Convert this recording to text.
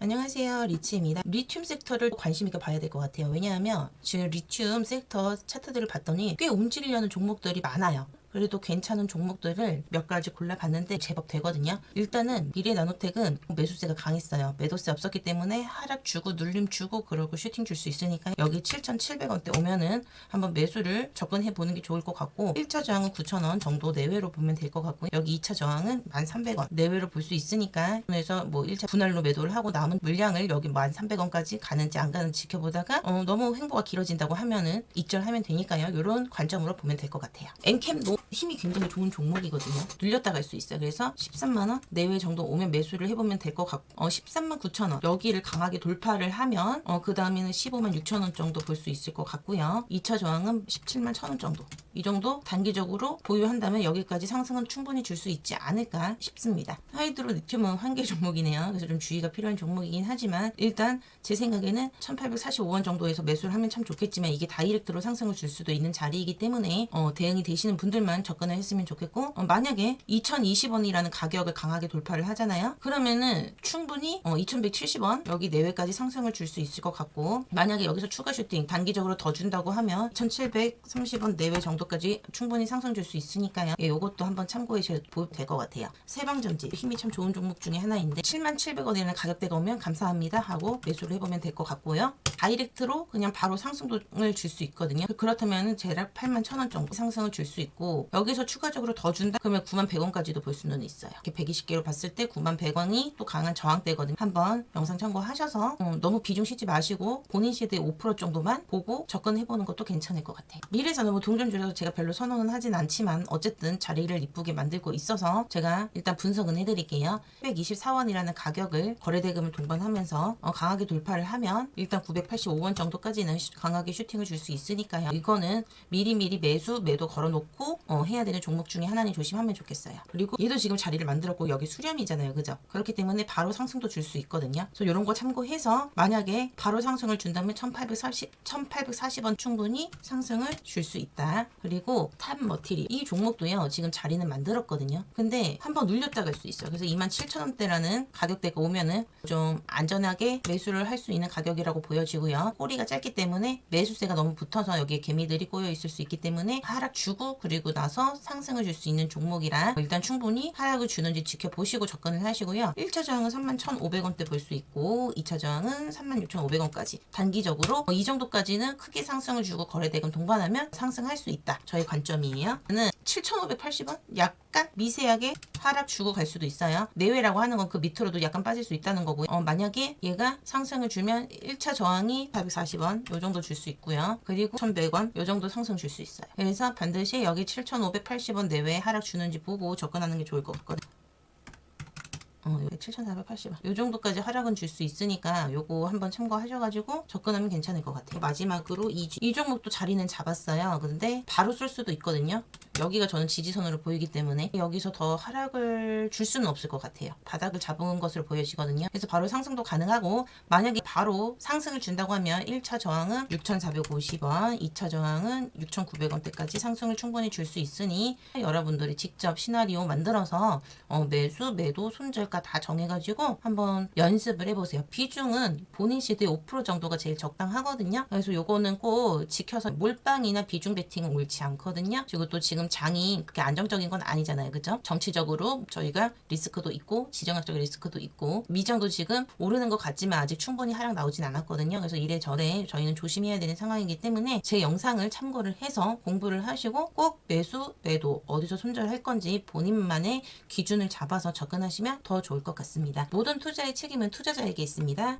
안녕하세요. 리치입니다. 리튬 섹터를 관심 있게 봐야 될 것 같아요. 왜냐하면 지금 리튬 섹터 차트들을 봤더니 꽤 움직이려는 종목들이 많아요. 그래도 괜찮은 종목들을 몇 가지 골라봤는데 제법 되거든요. 일단은 미래 나노텍은 매수세가 강했어요. 매도세 없었기 때문에 하락 주고 눌림 주고 그러고 슈팅 줄 수 있으니까 여기 7,700원대 오면은 한번 매수를 접근해 보는 게 좋을 것 같고 1차 저항은 9,000원 정도 내외로 보면 될 것 같고 여기 2차 저항은 1,300원 내외로 볼 수 있으니까 그래서 뭐 1차 분할로 매도를 하고 남은 물량을 여기 1,300원까지 가는지 안 가는지 지켜보다가 어, 너무 횡보가 길어진다고 하면은 입절하면 되니까요. 이런 관점으로 보면 될 것 같아요. 엔캠도 힘이 굉장히 좋은 종목이거든요. 눌렸다 갈 수 있어요. 그래서 13만 원 내외 정도 오면 매수를 해보면 될 것 같고 어, 13만 9천 원 여기를 강하게 돌파를 하면 어, 그 다음에는 15만 6천 원 정도 볼 수 있을 것 같고요. 2차 저항은 17만 1천 원 정도. 이 정도 단기적으로 보유한다면 여기까지 상승은 충분히 줄 수 있지 않을까 싶습니다. 하이드로 리튬은 환계 종목이네요. 그래서 좀 주의가 필요한 종목이긴 하지만 일단 제 생각에는 1845원 정도에서 매수를 하면 참 좋겠지만 이게 다이렉트로 상승을 줄 수도 있는 자리이기 때문에 어, 대응이 되시는 분들만 접근을 했으면 좋겠고 어, 만약에 2020원이라는 가격을 강하게 돌파를 하잖아요. 그러면은 충분히 어, 2170원 여기 내외까지 상승을 줄 수 있을 것 같고 만약에 여기서 추가 슈팅 단기적으로 더 준다고 하면 1730원 내외 정도까지 충분히 상승 줄 수 있으니까요. 예, 요것도 한번 참고해 보도 될 것 같아요. 세방전지 힘이 참 좋은 종목 중에 하나인데 7700원이라는 가격대가 오면 감사합니다 하고 매수를 해보면 될 것 같고요. 다이렉트로 그냥 바로 상승을 줄 수 있거든요. 그렇다면 대략 8만 1000원 정도 상승을 줄 수 있고 여기서 추가적으로 더 준다 그러면 9만 100원까지도 볼 수는 있어요. 이렇게 120개로 봤을 때 9만 100원이 또 강한 저항대거든요. 한번 영상 참고하셔서 어, 너무 비중 쉬지 마시고 본인 시대의 5% 정도만 보고 접근해보는 것도 괜찮을 것 같아요. 미래에서는 뭐 동전 줄여서 제가 별로 선호는 하진 않지만 어쨌든 자리를 이쁘게 만들고 있어서 제가 일단 분석은 해드릴게요. 124원이라는 가격을 거래대금을 동반하면서 어, 강하게 돌파를 하면 일단 985원 정도까지는 슈- 강하게 슈팅을 줄 수 있으니까요. 이거는 미리미리 매수, 매도 걸어놓고 어, 해야 되는 종목 중에 하나니 조심하면 좋겠어요. 그리고 얘도 지금 자리를 만들었고 여기 수렴이잖아요. 그죠? 그렇기 때문에 바로 상승도 줄 수 있거든요. 그래서 이런 거 참고해서 만약에 바로 상승을 준다면 1840, 1840원 충분히 상승을 줄 수 있다. 그리고 탑 머티리 이 종목도요. 지금 자리는 만들었거든요. 근데 한번 눌렸다 갈 수 있어요. 그래서 27,000원대라는 가격대가 오면은 좀 안전하게 매수를 할 수 있는 가격이라고 보여지고요. 꼬리가 짧기 때문에 매수세가 너무 붙어서 여기에 개미들이 꼬여 있을 수 있기 때문에 하락 주고 그리고 나서 상승을 줄 수 있는 종목이라 일단 충분히 하락을 주는지 지켜보시고 접근을 하시고요. 1차 저항은 31,500원대 볼 수 있고 2차 저항은 36,500원까지 단기적으로 이 정도까지는 크게 상승을 주고 거래대금 동반하면 상승할 수 있다. 저의 관점이에요. 저는 7,580원? 약간 미세하게 하락 주고 갈 수도 있어요. 내외라고 하는 건 그 밑으로도 약간 빠질 수 있다는 거고요. 어, 만약에 얘가 상승을 주면 1차 저항이 840원 요 정도 줄 수 있고요. 그리고 1,100원 요 정도 상승 줄 수 있어요. 그래서 반드시 여기 7,580원 내외에 하락 주는지 보고 접근하는 게 좋을 것 같거든요. 어, 7,480원. 요 정도까지 하락은 줄 수 있으니까 요거 한번 참고하셔가지고 접근하면 괜찮을 것 같아요. 마지막으로 이, 이 종목도 자리는 잡았어요. 근데 바로 쏠 수도 있거든요. 여기가 저는 지지선으로 보이기 때문에 여기서 더 하락을 줄 수는 없을 것 같아요. 바닥을 잡은 것으로 보여지거든요. 그래서 바로 상승도 가능하고 만약에 바로 상승을 준다고 하면 1차 저항은 6,450원, 2차 저항은 6,900원대까지 상승을 충분히 줄 수 있으니 여러분들이 직접 시나리오 만들어서 어, 매수, 매도, 손절가 다 정해가지고 한번 연습을 해보세요. 비중은 본인 시대의 5% 정도가 제일 적당하거든요. 그래서 요거는 꼭 지켜서 몰빵이나 비중 베팅은 옳지 않거든요. 그리고 또 지금 장이 그렇게 안정적인 건 아니잖아요. 그죠? 정치적으로 저희가 리스크도 있고 지정학적 리스크도 있고 미장도 지금 오르는 것 같지만 아직 충분히 하락 나오진 않았거든요. 그래서 이래저래 저희는 조심해야 되는 상황이기 때문에 제 영상을 참고를 해서 공부를 하시고 꼭 매수, 매도 어디서 손절할 건지 본인만의 기준을 잡아서 접근하시면 더 좋을 것 같습니다. 모든 투자의 책임은 투자자에게 있습니다.